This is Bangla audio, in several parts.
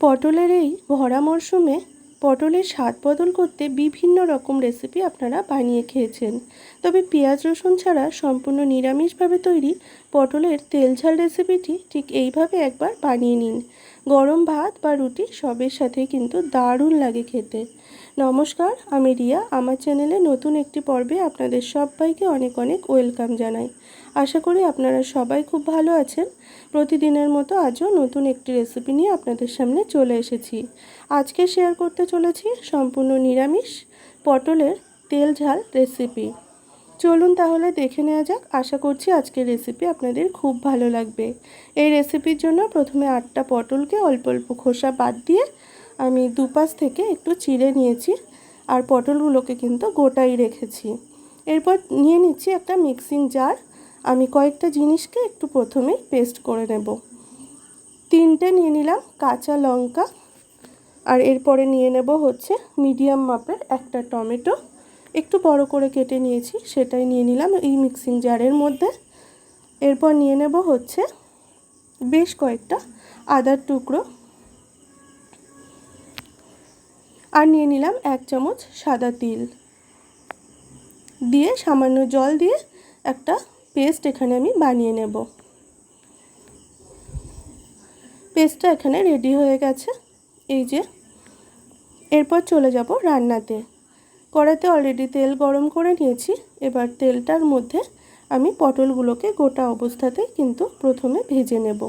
পটলের এই ভরা মরশুমে পটলের স্বাদ বদল করতে বিভিন্ন রকম রেসিপি আপনারা বানিয়ে খেয়েছেন। তবে পেঁয়াজ, রসুন ছাড়া সম্পূর্ণ নিরামিষভাবে তৈরি পটলের তেল ঝাল রেসিপিটি ঠিক এইভাবে একবার বানিয়ে নিন। গরম ভাত বা রুটি সবের সাথেই কিন্তু দারুণ লাগে খেতে। নমস্কার, আমি রিয়া। আমার চ্যানেলে নতুন একটি পর্বে আপনাদের সবাইকে অনেক অনেক ওয়েলকাম জানাই। আশা করি আপনারা সবাই খুব ভালো আছেন। প্রতিদিনের মতো আজও নতুন একটি রেসিপি নিয়ে আপনাদের সামনে চলে এসেছি। আজকে শেয়ার করতে চলেছি সম্পূর্ণ নিরামিষ পটলের তেল ঝাল রেসিপি। চলুন তাহলে দেখে নেওয়া যাক। আশা করছি আজকের রেসিপি আপনাদের খুব ভালো লাগবে। এই রেসিপির জন্য প্রথমে আটটা পটলকে অল্প অল্প খোসা বাদ দিয়ে আমি দুপাশ থেকে একটু চিড়ে নিয়েছি আর পটলগুলোকে কিন্তু গোটাই রেখেছি। এরপর নিয়ে নিচ্ছি একটা মিক্সিং জার আমি কয়েকটা জিনিসকে একটু প্রথমেই পেস্ট করে নেব। তিনটে নিয়ে নিলাম কাঁচা লঙ্কা। আর এরপরে নিয়ে নেব হচ্ছে মিডিয়াম মাপের একটা টমেটো। একটু বড় করে কেটে নিয়েছি, সেটাই নিয়ে নিলাম এই মিক্সিং জারের মধ্যে। এরপর নিয়ে নেব হচ্ছে বেশ কয়েকটা আদার টুকরো। আর নিয়ে নিলাম এক চামচ সাদা তিল। দিয়ে সামান্য জল দিয়ে একটা পেস্ট এখানে আমি বানিয়ে নেব। পেস্টটা এখানে রেডি হয়ে গেছে। এই যে, এরপর চলে যাব রান্নাতে। কড়াতে অলরেডি তেল গরম করে নিয়েছি। এবার তেলটার মধ্যে আমি পটলগুলোকে গোটা অবস্থাতেই কিন্তু প্রথমে ভেজে নেব।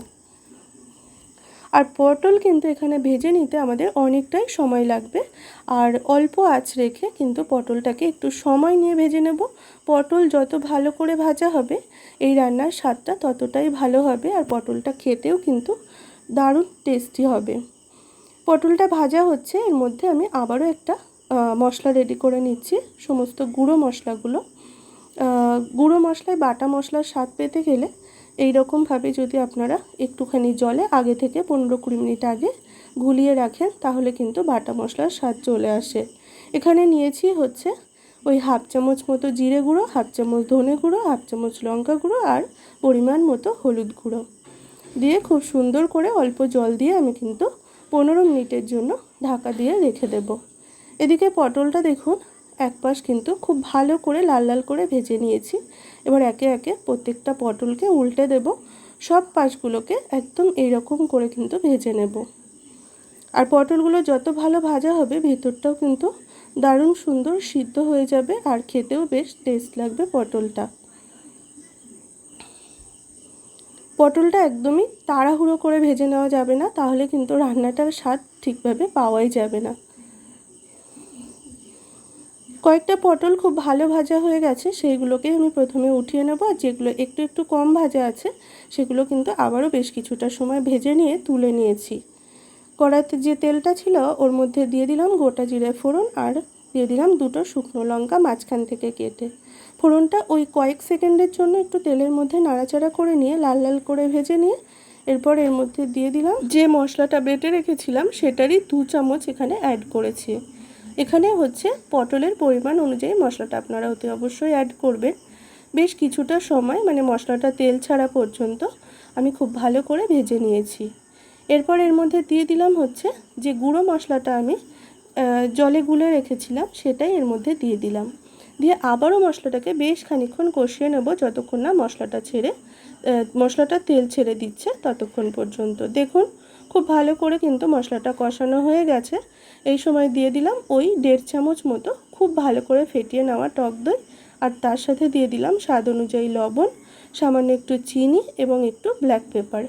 আর পটল কিন্তু এখানে ভেজে নিতে আমাদের অনেকটাই সময় লাগবে। আর অল্প আঁচ রেখে কিন্তু পটলটাকে একটু সময় নিয়ে ভেজে নেব। পটল যত ভালো করে ভাজা হবে, এই রান্নার স্বাদটা ততটাই ভালো হবে আর পটলটা খেতেও কিন্তু দারুণ টেস্টি হবে। পটলটা ভাজা হচ্ছে, এর মধ্যে আমি আবারও একটা মশলা রেডি করে নিচ্ছি, সমস্ত গুঁড়ো মশলাগুলো। গুঁড়ো মশলায় বাটা মশলার স্বাদ পেতে গেলে এই রকমভাবে যদি আপনারা একটুখানি জলে আগে থেকে পনেরো কুড়ি মিনিট আগে গুলিয়ে রাখেন, তাহলে কিন্তু বাটা মশলার স্বাদ চলে আসে। এখানে নিয়েছি হচ্ছে ওই হাফ চামচ মতো জিরে গুঁড়ো, হাফ চামচ ধনে গুঁড়ো, হাফ চামচ লঙ্কা গুঁড়ো আর পরিমাণ মতো হলুদ গুঁড়ো। দিয়ে খুব সুন্দর করে অল্প জল দিয়ে আমি কিন্তু পনেরো মিনিটের জন্য ঢাকা দিয়ে রেখে দেব। এদিকে পটলটা দেখুন, এক পাশ কিন্তু খুব ভালো করে লাল লাল করে ভেজে নিয়েছি। এবার একে একে প্রত্যেকটা পটলকে উল্টে দেব। সব পাশগুলোকে একদম এইরকম করে কিন্তু ভেজে নেব। আর পটলগুলো যত ভালো ভাজা হবে, ভেতরটাও কিন্তু দারুণ সুন্দর সিদ্ধ হয়ে যাবে আর খেতেও বেশ টেস্ট লাগবে পটলটা। পটলটা একদমই তাড়াহুড়ো করে ভেজে নেওয়া যাবে না, তাহলে কিন্তু রান্নাটার স্বাদ ঠিকভাবে পাওয়াই যাবে না। কয়েকটা পটল খুব ভালো ভাজা হয়ে গেছে, সেইগুলোকে আমি প্রথমে উঠিয়ে নেব আর যেগুলো একটু একটু কম ভাজা আছে, সেগুলো কিন্তু আবারও বেশ কিছুটা সময় ভেজে নিয়ে তুলে নিয়েছি। কড়াতে যে তেলটা ছিল, ওর মধ্যে দিয়ে দিলাম গোটা জিরে ফোড়ন আর দিয়ে দিলাম দুটো শুকনো লঙ্কা মাঝখান থেকে কেটে। ফোড়নটা ওই কয়েক সেকেন্ডের জন্য একটু তেলের মধ্যে নাড়াচাড়া করে নিয়ে, লাল লাল করে ভেজে নিয়ে, এরপর এর মধ্যে দিয়ে দিলাম যে মশলাটা বেটে রেখেছিলাম, সেটারই দু চামচ এখানে অ্যাড করেছি। এখানে হচ্ছে পটলের পরিমাণ অনুযায়ী মশলাটা আপনারা অতি অবশ্যই অ্যাড করবেন। বেশ কিছুটা সময় মানে মশলাটা তেল ছাড়া পর্যন্ত আমি খুব ভালো করে ভেজে নিয়েছি। এরপর এর মধ্যে দিয়ে দিলাম হচ্ছে যে গুঁড়ো মশলাটা আমি জলে গুলে রেখেছিলাম, সেটাই এর মধ্যে দিয়ে দিলাম। দিয়ে আবারও মশলাটাকে বেশ খানিক্ষণ কষিয়ে নেব যতক্ষণ না মশলাটা ছেড়ে মশলাটা তেল ছেড়ে দিচ্ছে ততক্ষণ পর্যন্ত। দেখুন খুব ভালো করে কিন্তু মশলাটা কষানো হয়ে গেছে। এই সময় দিয়ে দিলাম ওই দেড় চামচ মতো খুব ভালো করে ফেটিয়ে নেওয়া টক দই আর তার সাথে দিয়ে দিলাম স্বাদ অনুযায়ী লবণ, সামান্য একটু চিনি এবং একটু ব্ল্যাক পেপার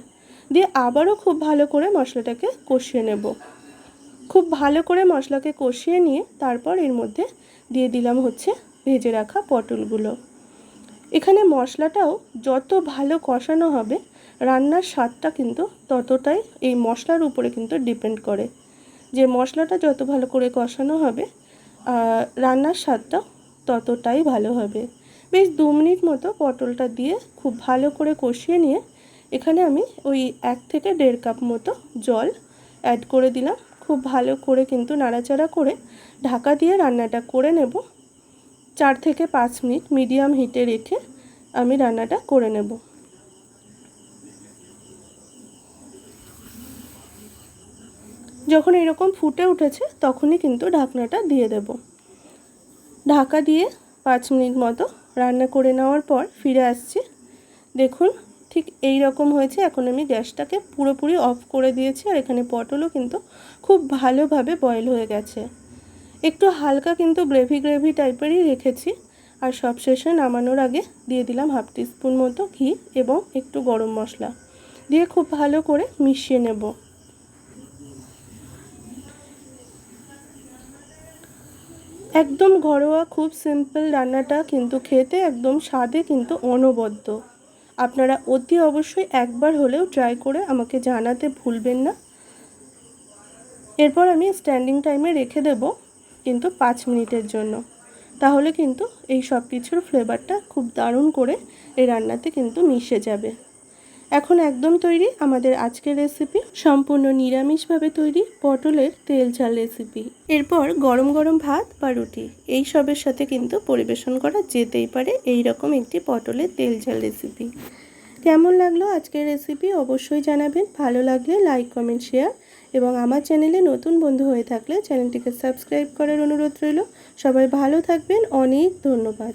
দিয়ে আবারও খুব ভালো করে মশলাটাকে কষিয়ে নেব। খুব ভালো করে মশলাকে কষিয়ে নিয়ে তারপর এর মধ্যে দিয়ে দিলাম হচ্ছে ভেজে রাখা পটলগুলো। এখানে মশলাটাও যত ভালো কষানো হবে রান্নার স্বাদটা কিন্তু ততটাই এই মশলার উপরে কিন্তু ডিপেন্ড করে। যে মশলাটা যত ভালো করে কষানো হবে রান্নার স্বাদটা ততটাই ভালো হবে। বেশ দু মিনিট মতো পটলটা দিয়ে খুব ভালো করে কষিয়ে নিয়ে এখানে আমি ওই এক থেকে দেড় কাপ মতো জল অ্যাড করে দিলাম। খুব ভালো করে কিন্তু নাড়াচাড়া করে ঢাকা দিয়ে রান্নাটা করে নেব। চার থেকে পাঁচ মিনিট মিডিয়াম হিটে রেখে আমি রান্নাটা করে নেব। যখন এরকম ফুটে উঠেছে, তখনই কিন্তু ঢাকনাটা দিয়ে দেব। ঢাকা দিয়ে পাঁচ মিনিট মতো রান্না করে নেওয়ার পর ফিরে আসছি। দেখুন, ঠিক এই রকম হয়েছে। এখন আমি গ্যাসটাকে পুরোপুরি অফ করে দিয়েছি আর এখানে পটলও কিন্তু খুব ভালোভাবে বয়েল হয়ে গেছে। একটু হালকা কিন্তু গ্রেভি গ্রেভি টাইপেরই রেখেছি আর সব সবশেষে নামানোর আগে দিয়ে দিলাম হাফ টিস্পুন মতো ঘি এবং একটু গরম মশলা দিয়ে খুব ভালো করে মিশিয়ে নেব। একদম ঘরোয়া, খুব সিম্পল রান্নাটা কিন্তু খেতে একদম স্বাদে কিন্তু অনবদ্য। আপনারা অতি অবশ্যই একবার হলেও ট্রাই করে আমাকে জানাতে ভুলবেন না। এরপর আমি স্ট্যান্ডিং টাইমে রেখে দেব কিন্তু পাঁচ মিনিটের জন্য। তাহলে কিন্তু এই সব কিছুর ফ্লেভারটা খুব দারুণ করে এই রান্নাতে কিন্তু মিশে যাবে। এখন একদম তৈরি আমাদের আজকের রেসিপি সম্পূর্ণ নিরামিষভাবে তৈরি পটলের তেল ঝাল রেসিপি এরপর গরম গরম ভাত বা রুটি, এই সবের সাথে কিন্তু পরিবেশন করা যেতেই পারে এই রকম একটি পটলের তেল ঝাল রেসিপি কেমন লাগল আজকের রেসিপি অবশ্যই জানাবেন। ভালো লাগলে লাইক কমেন্ট শেয়ার এবং আমার চ্যানেলে নতুন বন্ধু হয়ে থাকলে চ্যানেলটিকে সাবস্ক্রাইব করার অনুরোধ রইল। সবাই ভালো থাকবেন। অনেক ধন্যবাদ।